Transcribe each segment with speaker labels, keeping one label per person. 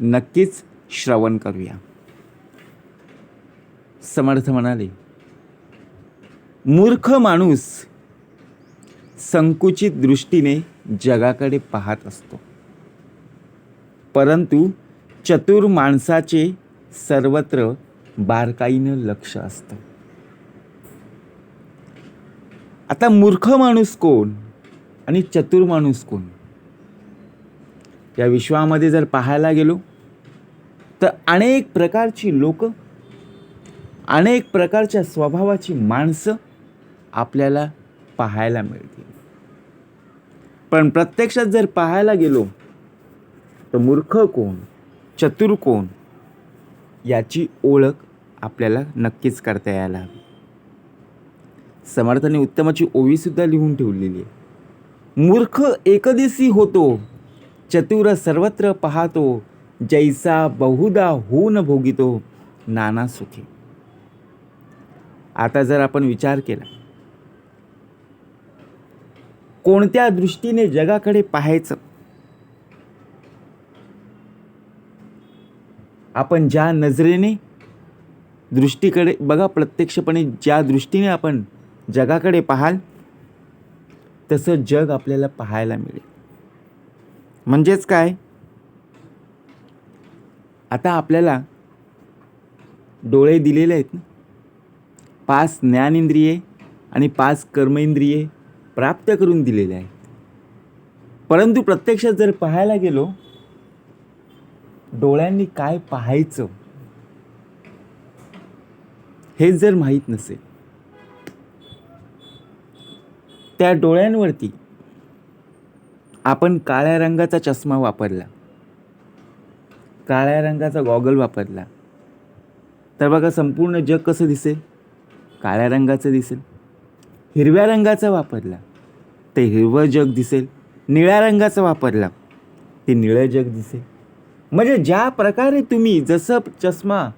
Speaker 1: नक्कीच श्रवण करूया. समर्थ म्हणाले मूर्ख माणूस संकुचित दृष्टीने जगाकडे पाहत असतो. परंतु चतुर माणसाचे सर्वत्र बारकाईनं लक्ष असतं. आता मूर्ख माणूस कोण आणि चतुर माणूस कोण? या विश्वामध्ये जर पाहायला गेलो तर अनेक प्रकारची लोक अनेक प्रकारच्या स्वभावाची माणसं आपल्याला पाहायला मिळतील. पण प्रत्यक्षात जर पाहायला गेलो तर मूर्ख कोण चतुर कोण याची ओळख आपल्याला नक्कीच करता यायला हवी. समर्थाने उत्तमाची ओवीसुद्धा लिहून ठेवलेली आहे. मूर्ख एकदिसी होतो चतुर सर्वत्र पाहतो जैसा बहुदा होऊन भोगितो नाना सुखी. आता जर आपण विचार केला कोणत्या दृष्टीने जगाकडे पाहायचं? आपण ज्या नजरेने दृष्टीकडे बघा प्रत्यक्षपणे ज्या दृष्टीने आपण जगाकडे पाहाल तसं जग आपल्याला पाहायला मिळेल. म्हणजेच काय? आता आपल्याला डोळे दिलेले आहेत ना? पाच ज्ञानेंद्रिये आणि पाच कर्मेंद्रिये प्राप्त करून दिलेले आहेत. परंतु प्रत्यक्षात जर पाहायला गेलो डोळ्यांनी काय पाहायचं हेच जर माहीत नसेल त्या डोळ्यांवरती आपण काळ्या रंगाचा चष्मा वापरला. काळ्या रंगाचा गॉगल वापरला. तर बघा संपूर्ण जग कसं दिसेल? काळ्या रंगाचं दिसेल. हिरव्या रंगाचा वापरला. ते हिरवं जग दिसेल. निळ्या रंगाचा वापरला. ते निळं जग दिसेल. म्हणजे ज्या प्रकारे तुम्ही जसं चष्मा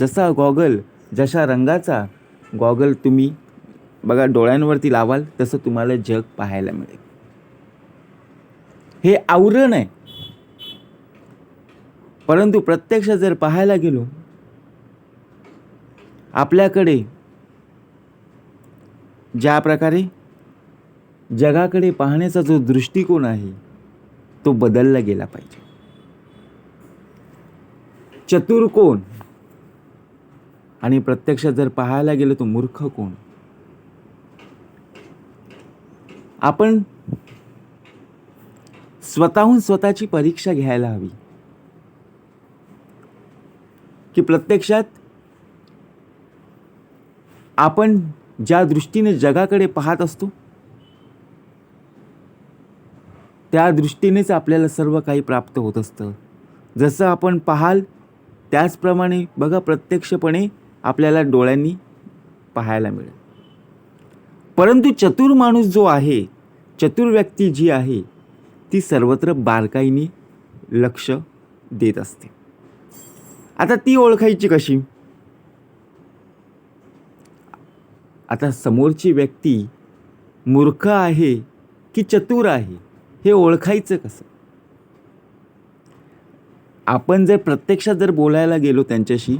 Speaker 1: जसा गॉगल जशा रंगाचा गॉगल तुम्ही बघा डोळ्यांवरती लावाल तसं तुम्हाला जग पाहायला मिळेल. हे आवरण आहे. परंतु प्रत्यक्ष जर पाहायला गेलो आपल्याकडे ज्या प्रकारे जगाकडे पाहण्याचा जो दृष्टिकोन आहे तो बदलला गेला पाहिजे. चतुर कोण आणि प्रत्यक्ष जर पाहायला गेलो तो मूर्ख कोण आपण स्वतःहून स्वतःची परीक्षा घ्यायला हवी. की प्रत्यक्षात आपण ज्या दृष्टीने जगाकडे पाहत असतो त्या दृष्टीनेच आपल्याला सर्व काही प्राप्त होत असतं. जसं आपण पाहाल त्याचप्रमाणे बघा प्रत्यक्षपणे आपल्याला डोळ्यांनी पाहायला मिळेल. परंतु चतुर माणूस जो आहे चतुर व्यक्ती जी आहे ती सर्वत्र बारकाईने लक्ष देत असते. आता ती ओळखायची कशी? आता समोरची व्यक्ती मूर्ख आहे की चतुर आहे हे ओळखायचं कसं? आपण जर प्रत्यक्षात जर बोलायला गेलो त्यांच्याशी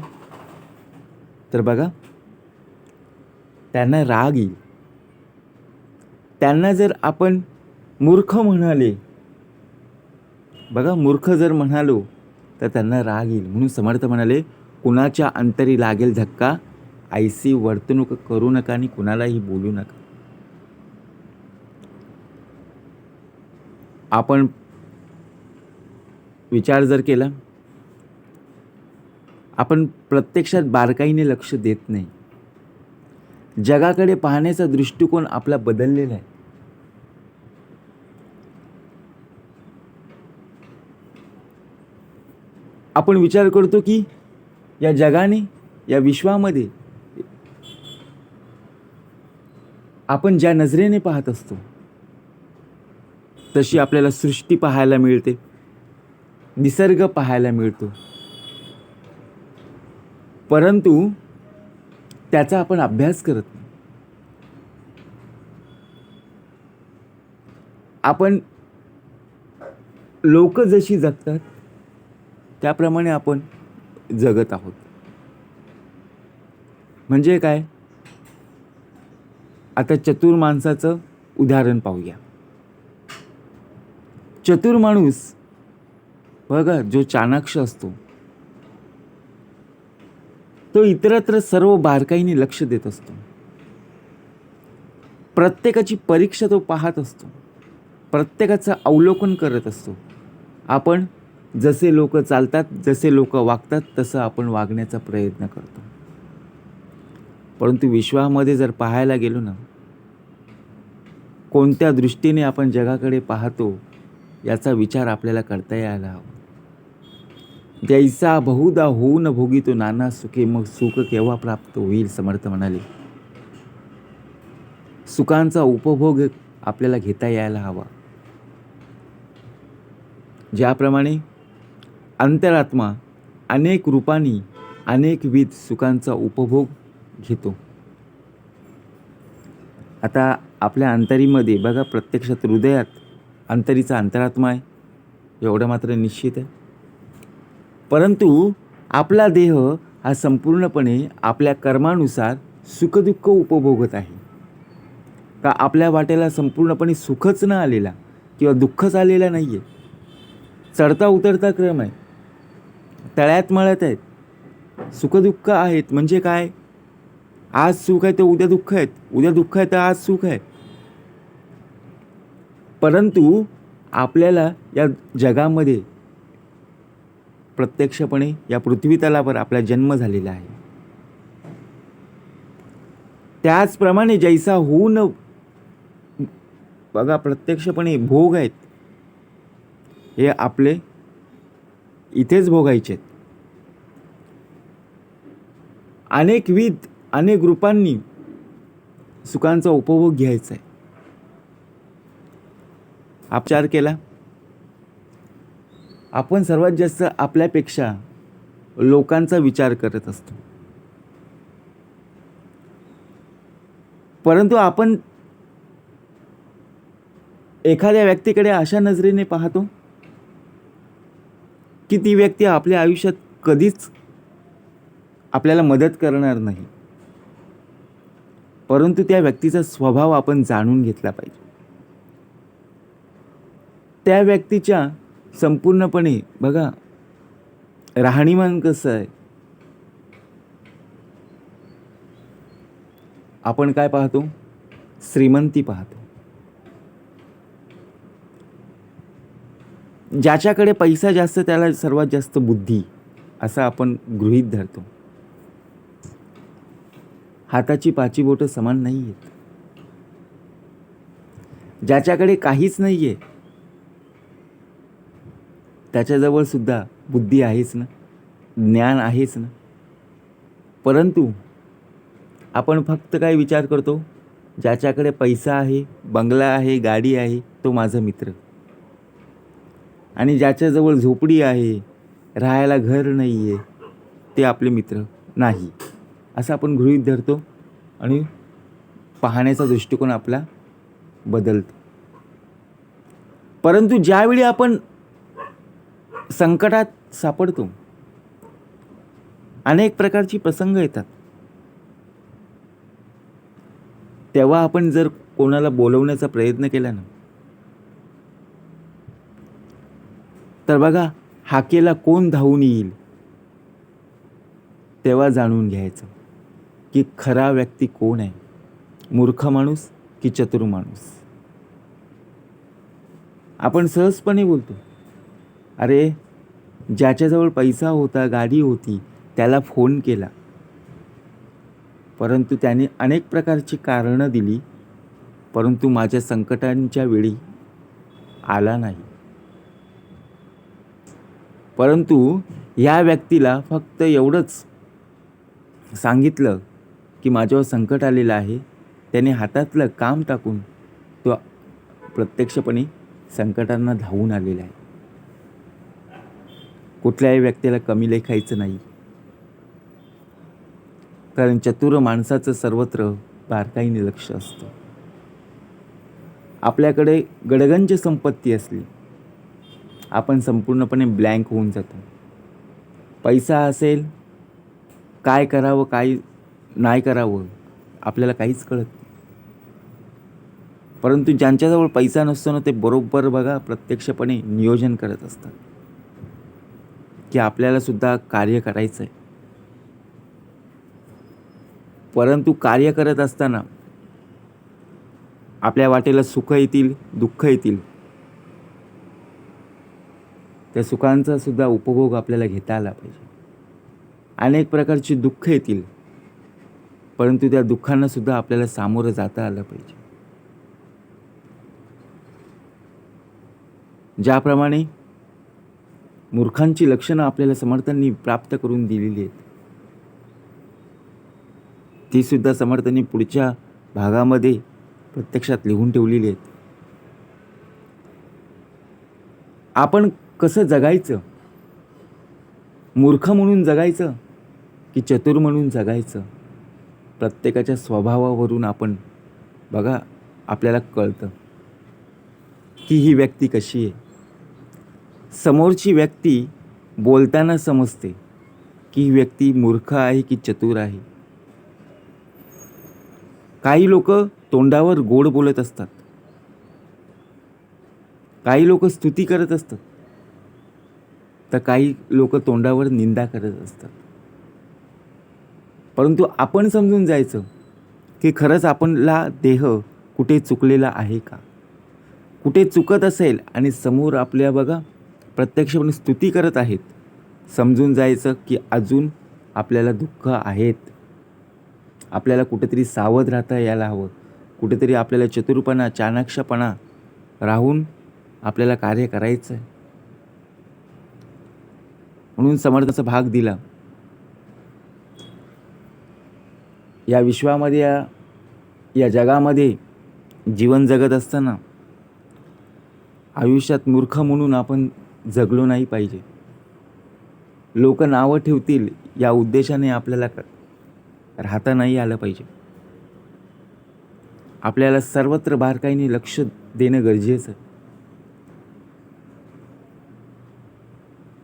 Speaker 1: तर बघा त्यांना राग येईल. त्यांना जर आपण मूर्ख म्हणाले बघा मूर्ख जर म्हणालो तर त्यांना राग येईल. म्हणून समर्थ म्हणाले कुणाच्या अंतरी लागेल धक्का? आयसी वर्तणूक करू नका आणि कुणालाही बोलू नका. आपण विचार जर केला आपण प्रत्यक्षात बारकाईने लक्ष देत नाही. जगाकडे पाहण्याचा दृष्टिकोन आपला बदललेला आहे. आपण विचार करतो की या जगाने या विश्वामध्ये आपण ज्या नजरेने पाहत असतो तशी आपल्याला सृष्टी पाहायला मिळते निसर्ग पाहायला मिळतो. परंतु त्याचा आपण अभ्यास करत नाही. आपण लोक जशी जगतात त्याप्रमाणे आपण जगत आहोत. म्हणजे काय? आता चतुर माणसाचं उदाहरण पाहूया. चतुर माणूस बघा जो चाणाक्ष असतो तो इतरत्र सर्व बारकाईने लक्ष देत असतो. प्रत्येकाची परीक्षा तो पाहत असतो. प्रत्येकाचं अवलोकन करत असतो. आपण जसे लोक चालतात जसे लोक वागतात तसं आपण वागण्याचा प्रयत्न करतो. परंतु विश्वामध्ये जर पाहायला गेलो ना कोणत्या दृष्टीने आपण जगाकडे पाहतो याचा विचार आपल्याला करता यायला हवा. जैसा बहुदा होऊन भोगी भोगितो नाना सुखे मग सुख केव्हा प्राप्त होईल समर्थ म्हणाले. सुखांचा उपभोग आपल्याला घेता यायला हवा. ज्याप्रमाणे अंतरात्मा अनेक रूपांनी अनेकविध सुखांचा उपभोग घेतो. आता आपल्या अंतरीमध्ये बघा प्रत्यक्षात हृदयात अंतरीचा अंतरात्मा आहे. एवढं मात्र निश्चित आहे. परंतु आपला देह हा संपूर्णपणे आपल्या कर्मानुसार सुखदुःख उपभोगत आहे. का आपल्या वाटेला संपूर्णपणे सुखच न आलेला किंवा दुःखच आलेला नाही आहे चढता उतरता क्रम आहे. तळ्यात मळत आहेत. सुखदुःख आहेत म्हणजे काय? आज सुख आहे तर उद्या दुःख आहेत. उद्या दुःख आहे तर आज सुख आहे. परंतु आपल्याला या जगामध्ये प्रत्यक्षपणे या पृथ्वीतलावर आपला जन्म झालेला आहे. त्याचप्रमाणे जैसा होऊन बघा प्रत्यक्षपणे भोग आहेत हे आपले इथेच भोगायचे अनेकविध अनेक रूपांनी सुखांचा उपभोग घ्यायचा आहे. उपचार केला. आपण सर्वात जास्त आपल्यापेक्षा लोकांचा विचार करत असतो. परंतु आपण एखाद्या व्यक्तीकडे अशा नजरेने पाहतो की ती व्यक्ती आपल्या आयुष्यात कधीच आपल्याला मदत करणार नाही. परंतु त्या व्यक्तीचा स्वभाव आपण जाणून घेतला पाहिजे. त्या व्यक्तीच्या संपूर्णपणे बघा राहणीमान कसं आहे? आपण काय पाहतो? श्रीमंती पाहतो. ज्याच्याकडे पैसा जास्त त्याला सर्वात जास्त बुद्धी असं आपण गृहीत धरतो. हाताची पाची बोटं समान नाही आहेत ज्याच्याकडे काहीच नाही आहे त्याच्याजवळ सुद्धा बुद्धी आहेच ना? ज्ञान आहेच ना? परंतु आपण फक्त काय विचार करतो? ज्याच्याकडे पैसा आहे बंगला आहे गाडी आहे तो माझा मित्र. आणि ज्याच्याजवळ झोपडी आहे राहायला घर नाही आहे ते आपले मित्र नाही. असं आपण गृहीत धरतो आणि पाहण्याचा दृष्टिकोन आपला बदलतो. परंतु ज्यावेळी आपण संकटात सापडतो अनेक प्रकारची प्रसंग येतात. तेव्हा आपण जर कोणाला बोलवण्याचा प्रयत्न केला ना तर बघा हाकेला कोण धावून येईल? तेव्हा जाणून घ्यायचं की खरा व्यक्ती कोण आहे? मूर्ख माणूस की चतुर माणूस? आपण सहजपणे बोलतो अरे ज्याच्याजवळ पैसा होता गाडी होती त्याला फोन केला. परंतु त्याने अनेक प्रकारची कारणं दिली परंतु माझ्या संकटांच्या वेळी आला नाही. परंतु या व्यक्तीला फक्त एवढंच सांगितलं की माझ्यावर संकट आलेलं आहे त्याने हातातलं काम टाकून तो प्रत्यक्षपणे संकटांना धावून आलेला आहे. कुठल्याही व्यक्तीला कमी लेखायचं नाही. कारण चतुर माणसाचं सर्वत्र बारकाईने लक्ष असतं. आपल्याकडे गडगंज संपत्ती असली आपण संपूर्णपणे ब्लँक होऊन जातो. पैसा असेल काय करावं काय नाही करावं आपल्याला काहीच कळत परंतु ज्यांच्याजवळ पैसा नसतो ना ते बरोबर बघा प्रत्यक्षपणे नियोजन करत असतात. की आपल्यालासुद्धा कार्य करायचं आहे परंतु कार्य करत असताना आपल्या वाटेला सुख येतील दुःख येतील त्या सुखांचा सुद्धा उपभोग आपल्याला घेता आला पाहिजे. अनेक प्रकारची दुःख येतील परंतु त्या दुःखांना सुद्धा आपल्याला सामोरं जाता आलं पाहिजे. ज्याप्रमाणे मूर्खांची लक्षणं आपल्याला समर्थांनी प्राप्त करून दिलेली आहेत ती सुद्धा समर्थांनी पुढच्या भागामध्ये प्रत्यक्षात लिहून ठेवलेली आहेत. आपण कसं जगायचं? मूर्ख म्हणून जगायचं की चतुर म्हणून जगायचं? प्रत्येकाच्या स्वभावावरून आपण बघा आपल्याला कळतं की ही व्यक्ती कशी आहे. समोरची व्यक्ती बोलताना समजते की ही व्यक्ती मूर्ख आहे की चतुर आहे. काही लोक तोंडावर गोड बोलत असतात. काही लोक स्तुती करत असतात. तर काही लोक तोंडावर निंदा करत असतात. परंतु आपण समजून जायचं की खरंच आपणला देह कुठे चुकलेला आहे का? कुठे चुकत असेल आणि समोर आपल्या बघा प्रत्यक्षपणे स्तुती करत आहेत समजून जायचं की अजून आपल्याला दुःख आहेत. आपल्याला कुठेतरी सावध राहता यायला हवं कुठेतरी आपल्याला चतुरपणा चाणाक्षपणा राहून आपल्याला कार्य करायचं आहे म्हणून समर्थाचा भाग दिला. या विश्वामध्ये या या जगामध्ये जीवन जगत असताना आयुष्यात मूर्ख म्हणून आपण जगलो नाही पाहिजे. लोक नावं ठेवतील या उद्देशाने आपल्याला राहता नाही आलं पाहिजे. आपल्याला सर्वत्र बारकाईने लक्ष देणं गरजेचं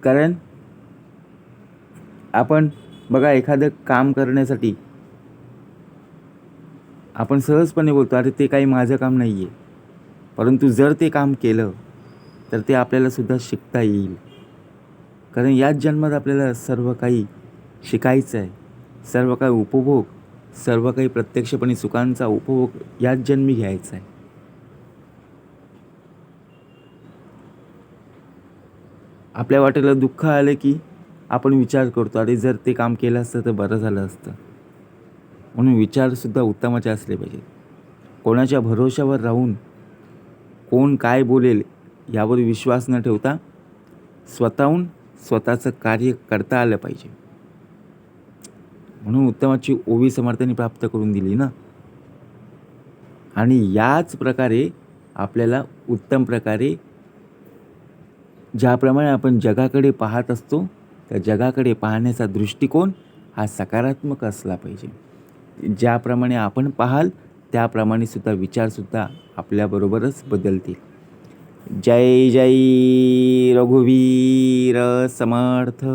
Speaker 1: कारण आपण बघा एखादं काम करण्यासाठी आपण सहजपणे बोलतो अरे ते काही माझं काम नाही आहे परंतु जर ते काम केलं तर ते आपल्यालासुद्धा शिकता येईल. कारण याच जन्मात आपल्याला सर्व काही शिकायचं आहे. सर्व काही उपभोग सर्व काही प्रत्यक्षपणे सुखांचा उपभोग याच जन्मी घ्यायचा आहे. आपल्या वाटेला दुःख आलं की आपण विचार करतो अरे जर ते काम केलं असतं तर बरं झालं असतं. म्हणून विचारसुद्धा उत्तमाचे असले पाहिजेत. कोणाच्या भरोशावर राहून कोण काय बोलेल यावर विश्वास न ठेवता स्वतःहून स्वतःचं कार्य करता आलं पाहिजे. म्हणून उत्तमाची ओवी समर्थांनी प्राप्त करून दिली ना. आणि याच प्रकारे आपल्याला उत्तम प्रकारे ज्याप्रमाणे आपण जगाकडे पाहत असतो त्या जगाकडे पाहण्याचा दृष्टिकोन हा सकारात्मक असला पाहिजे. ज्याप्रमाणे आपण पाहाल त्याप्रमाणे सुद्धा विचारसुद्धा आपल्याबरोबरच बदलतील. जय जय रघुवीर समर्थ.